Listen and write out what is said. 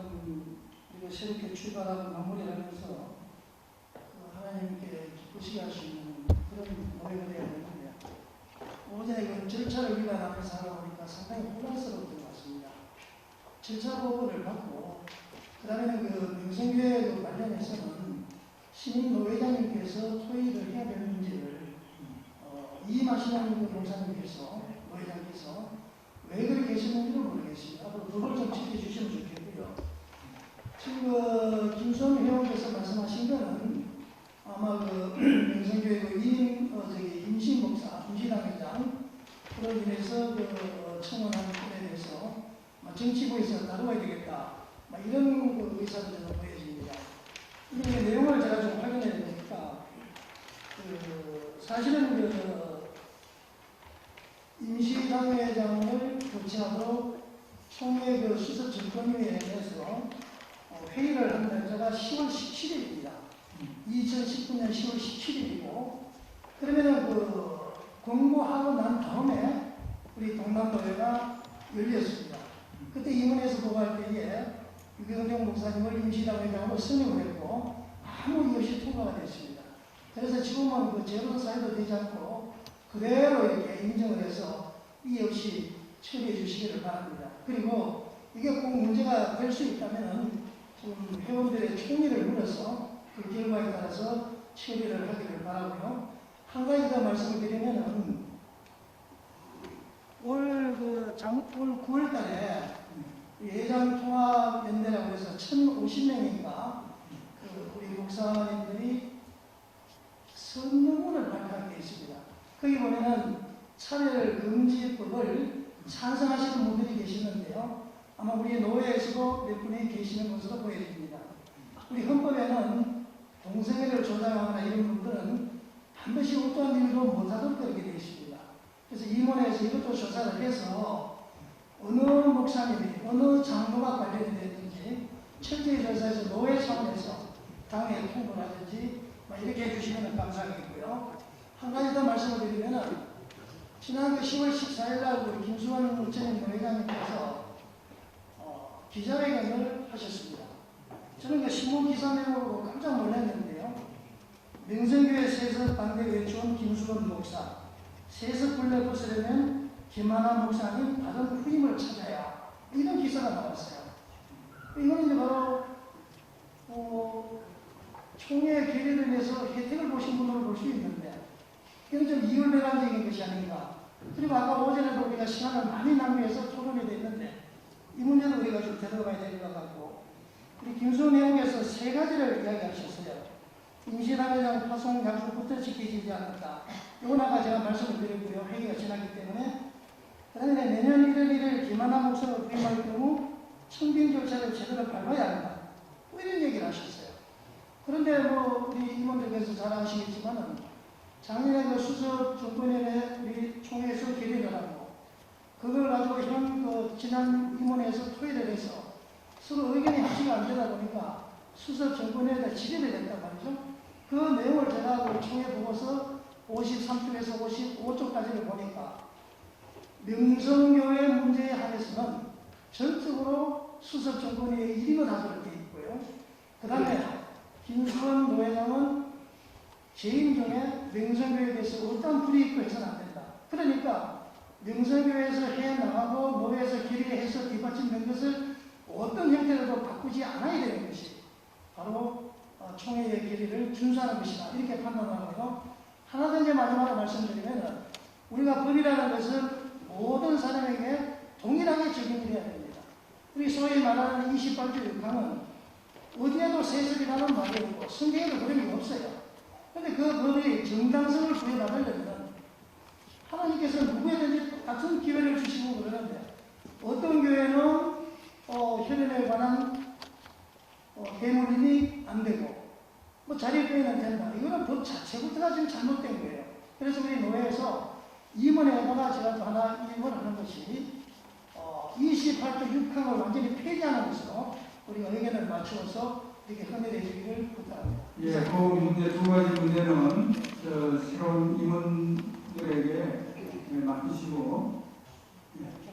참 우리가 새롭게 출발하고 마무리하면서 그 하나님께 기쁘시게 할 수 있는 그런 노래가 되어야 되는데 오전에 그 절차를 위반하면서 하다 보니까 상당히 혼란스러웠던 것 같습니다. 절차 보고를 받고 그 다음에는 그 명성교회 관련해서는 신임 노회장님께서 토의를 해야 될 문제를 어, 이마시나님 그 목사님께서 노회장께서 왜 그렇게 하시는지는 모르겠습니다. 앞으로 그걸 좀 지켜주시면 좋겠고요. 지금 그 김수원 회원께서 말씀하신 거는 아마 그 명성교회 그 임, 어, 저기 임신 목사, 임시당회장 그로 인해서 그 어, 청원하는 건에 대해서 막 정치부에서 다루어야 되겠다. 막 이런 그 의사를 저는 보여집니다. 이 내용을 제가 좀 확인해야 되니까 그 사실은 그 임시당회장을 교체하도록 총회 그 수석 정권위원회에서 어, 회의를 한 날짜가 10월 17일입니다. 2019년 10월 17일이고 그러면은 그 공고하고 난 다음에 우리 동남노회가 열렸습니다. 그때 임원에서 보고할 때에 유경정 목사님을 임시당회장으로 선임을 했고 아무 이유 없이 통과가 됐습니다. 그래서 지금은 그 제로 사유도 되지 않고 그대로 이렇게 인정을 해서 이의 없이 처리해 주시기를 바랍니다. 그리고 이게 꼭 문제가 될 수 있다면 좀 회원들의 총의를 물어서 그 결과에 따라서 처리를 하기를 바라고요. 한 가지 더 말씀을 드리면은 올그 장, 올 9월 달에 예장 통합 연대라고 해서 1,050명인가 그 우리 목사님들이 성명문을 발표한 게 있습니다. 거기 보면은 차별 금지법을 찬성하시는 분들이 계시는데요. 아마 우리 노회에서도 몇 분이 계시는 것으로 보여집니다. 우리 헌법에는 동성애를 조장하거나 이런 분들은 반드시 어떠한 일도 못하도록 그렇게 되어 있습니다. 그래서 임원에서 이것도 조사를 해서 어느 목사님이 어느 장로가 관련이 됐든지 철저히 조사해서 노회 차원에서 당에 통보를 하든지 뭐 이렇게 해주시면 감사하겠고요. 한 가지 더 말씀을 드리면은 지난해 10월 14일 날 우리 김수환 전 노회장님께서 어, 기자회견을 하셨습니다. 저는 그 신문 기사 내용으로 깜짝. 명성교회 세석 반대 외촌 김수원 목사 세석 분례 벗으려면 김하나 목사님 다른 후임을 찾아야 이런 기사가 나왔어요. 이건 이제 바로 어, 총회 결의를 위해서 혜택을 보신 분으로 볼 수 있는데 이건 좀 이율배반적인 것이 아닌가. 그리고 아까 오전에도 우리가 시간을 많이 낭비해서 토론이 됐는데 이 문제는 우리가 좀 들어가야 될것 같고 우리 김수호 내용에서 세 가지를 이야기하셨어요. 임시당회장 파송 약속부터 지켜지지 않았다. 이건 아까 제가 말씀을 드렸고요. 회의가 지났기 때문에 그다음에 내년 1월 1일 김하나 목사를 부임할 경우 청빙 절차를 제대로 밟아야 한다. 뭐 이런 얘기를 하셨어요. 그런데 뭐 우리 임원들께서 잘 아시겠지만은 작년에 그 수석 정권위원회 우리 총회에서 결의를 하고 그걸 가지고 현그 지난 임원회에서 토의를 해서 서로 의견이 합치가 안 되다 보니까 수석 정권회에다 지급이 됐단 말이죠. 그 내용을 제가 그 총회 보고서 53쪽에서 55쪽까지를 보니까 명성교회 문제에 한해서는 전적으로 수석 정권회의 일임을 하도록 되어 있고요. 그 다음에 김수원 노회장은 재임 중에 명성교회에 대해서 어떤 불이익도 해서는 안 된다. 그러니까 명성교회에서 해 나가고 노회에서 결의해서 뒷받침된 것을 어떤 형태로도 바꾸지 않아야 되는 것이 바로 어, 총회의 결의를 준수하는 것이다. 이렇게 판단하고요. 하나 더 마지막으로 말씀드리면 우리가 법이라는 것은 모든 사람에게 동일하게 적용이 돼야 됩니다. 우리 소위 말하는 28조 6항은 어디에도 세습이라는 말이 없고 성경에도 그런 게 없어요. 근데 그 법이 정당성을 부여받으려면 하나님께서 누구에든지 같은 기회를 주시고 그러는데 어떤 교회는 어, 혈연에 관한 어, 대물림이 안 되고 뭐 자리 표현은 된다. 이거는 법 자체부터가 지금 잘못된 거예요. 그래서 우리 노회에서 임원에다가 제가 또 하나 임원하는 것이 어, 28조 6항을 완전히 폐지하는 것으로 우리가 의견을 맞추어서 이렇게 헌혈해 주기를 부탁합니다. 예, 그 문제 두 가지 문제는 저 새로운 임원들에게 예, 맡기시고 예,